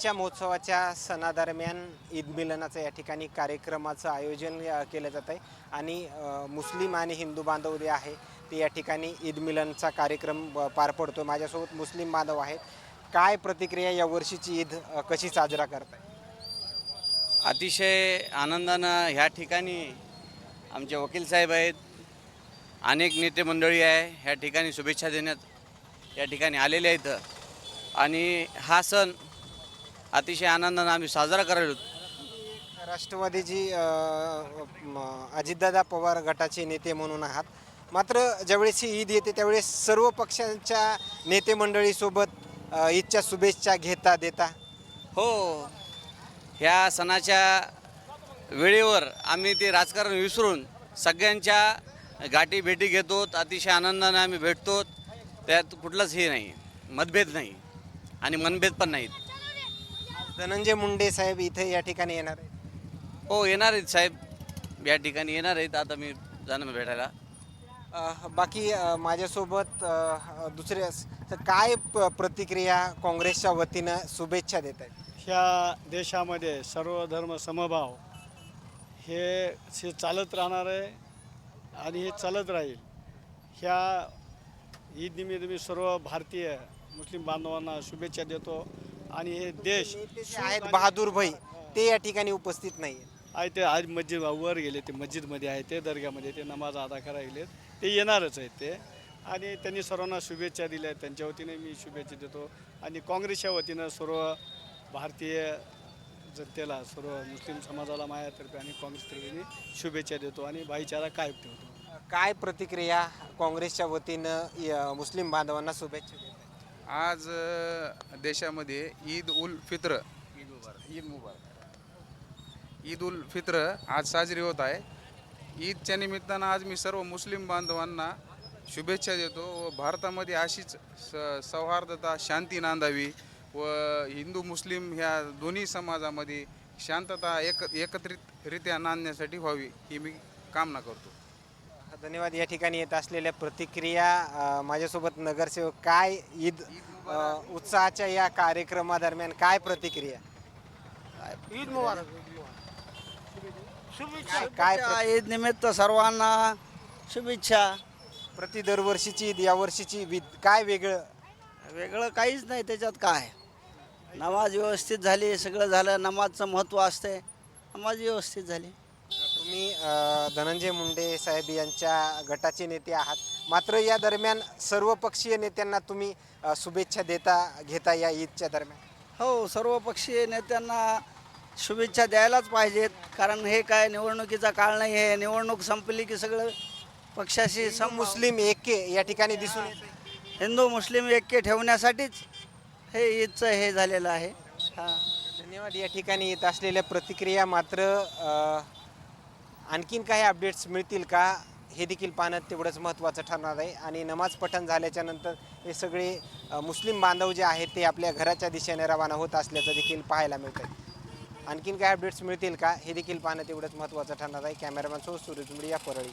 ईदच्या महोत्सवाच्या सणादरम्यान ईद मिलनाचं या ठिकाणी कार्यक्रमाचं आयोजन केलं जात आहे आणि मुस्लिम आणि हिंदू बांधव जे आहे ते या ठिकाणी ईद मिलनचा कार्यक्रम पार पडतो माझ्यासोबत मुस्लिम बांधव आहेत. काय प्रतिक्रिया या वर्षीची ईद कशी साजरा करताय? अतिशय आनंदानं ह्या ठिकाणी आमचे वकील साहेब आहेत. अनेक नेते मंडळी आहे. ह्या ठिकाणी शुभेच्छा देण्यात या ठिकाणी आलेले आहेत. आणि हा सण अतिशय आनंदानं आम्ही साजरा करायलो. राष्ट्रवादीची अजितदादा पवार गटाचे नेते म्हणून आहात. मात्र ज्यावेळेस ही ईद येते त्यावेळेस सर्व पक्षांच्या नेते मंडळीसोबत ईदच्या शुभेच्छा घेता देता? हो. ह्या सणाच्या वेळेवर आम्ही ते राजकारण विसरून सगळ्यांच्या गाठी भेटी घेतो अतिशय आनंदाने आम्ही भेटतो त्यात कुठलंच हे नाही मतभेद नाही आणि मनभेद पण नाहीत. धनंजय मुंडे साहेब इथे या ठिकाणी येणार आहेत. हो येणार आहेत साहेब. या ठिकाणी येणार आहेत. आता मी जाणं भेटायला. अ, बाकी अ, माझ्यासोबत अ, दुसरे अस- तर काय प- प्रतिक्रिया काँग्रेसच्या वतीनं शुभेच्छा देत आहेत? ह्या देशामध्ये सर्व धर्म समभाव हे हे चालत राहणार आहे आणि हे चालत राहील. ह्या ईद निमित्त मी सर्व भारतीय मुस्लिम बांधवांना शुभेच्छा देतो. आणि हे देश जे आहेत बहादूर भाई ते या ठिकाणी उपस्थित नाही आहे ते आज मस्जिद वर गेले ते मस्जिदमध्ये आहे ते दर्ग्यामध्ये ते नमाज अदा करायला ते येणारच आहेत ते. आणि त्यांनी सर्वांना शुभेच्छा दिल्या आहेत त्यांच्या वतीने मी शुभेच्छा देतो. आणि काँग्रेसच्या वतीनं सर्व भारतीय जनतेला सर्व मुस्लिम समाजाला माझ्यातर्फे आणि काँग्रेसतर्फे मी शुभेच्छा देतो आणि भाईचारा कायम ठेवतो. काय प्रतिक्रिया काँग्रेसच्या वतीनं य- मुस्लिम बांधवांना शुभेच्छा देत? आज देशामध्ये ईद उल फित्र ईद मुबारक. ईद उल फित्र आज साजरी होत आहे. ईदच्या निमित्तानं आज मी सर्व मुस्लिम बांधवांना शुभेच्छा देतो व भारतामध्ये अशीच स सौहार्दता शांती नांदावी व हिंदू मुस्लिम ह्या दोन्ही समाजामध्ये शांतता एक एकत्रितरित्या नांदण्यासाठी व्हावी ही मी कामना करतो. धन्यवाद. या ठिकाणी येत असलेल्या प्रतिक्रिया माझ्यासोबत नगरसेवक काय ईद उत्साहाच्या या कार्यक्रमादरम्यान काय प्रतिक्रिया? ईद मुबारक. काय काय ईद निमित्त सर्वांना शुभेच्छा. प्रति दरवर्षीची ईद या वर्षीची ईद काय वेगळं? वेगळं काहीच नाही त्याच्यात काय? नमाज व्यवस्थित झाली सगळं झालं नमाजचं महत्त्व असते नमाज व्यवस्थित झाली. तुम्ही धनंजय मुंडे साहेब यांच्या गटाचे नेते आहात. मात्र या दरम्यान सर्व पक्षीय नेत्यांना तुम्ही शुभेच्छा देता घेता या ईदच्या दरम्यान? हो सर्व पक्षीय नेत्यांना शुभेच्छा द्यायलाच पाहिजेत. कारण हे काय निवडणुकीचा काळ नाही आहे निवडणूक संपली की सगळं पक्षाशी सम मुस्लिम एके या ठिकाणी दिसून येते हिंदू मुस्लिम ऐक्य ठेवण्यासाठीच हे ईदचं हे झालेलं आहे. हां. धन्यवाद. या ठिकाणी येत असलेल्या प्रतिक्रिया मात्र आणखीन काही अपडेट्स मिळतील का? हे देखील पाहणं तेवढंच महत्त्वाचं ठरणार आहे. आणि नमाज पठण झाल्याच्यानंतर हे सगळे मुस्लिम बांधव जे आहेत ते आपल्या घराच्या दिशेने रवाना होत असल्याचं देखील पाहायला मिळतं आहे आणखीन काय अपडेट्स मिळतील का? हे देखील पाहणं तेवढंच महत्त्वाचं ठरणार आहे. Cameraman so Suraj media Parli.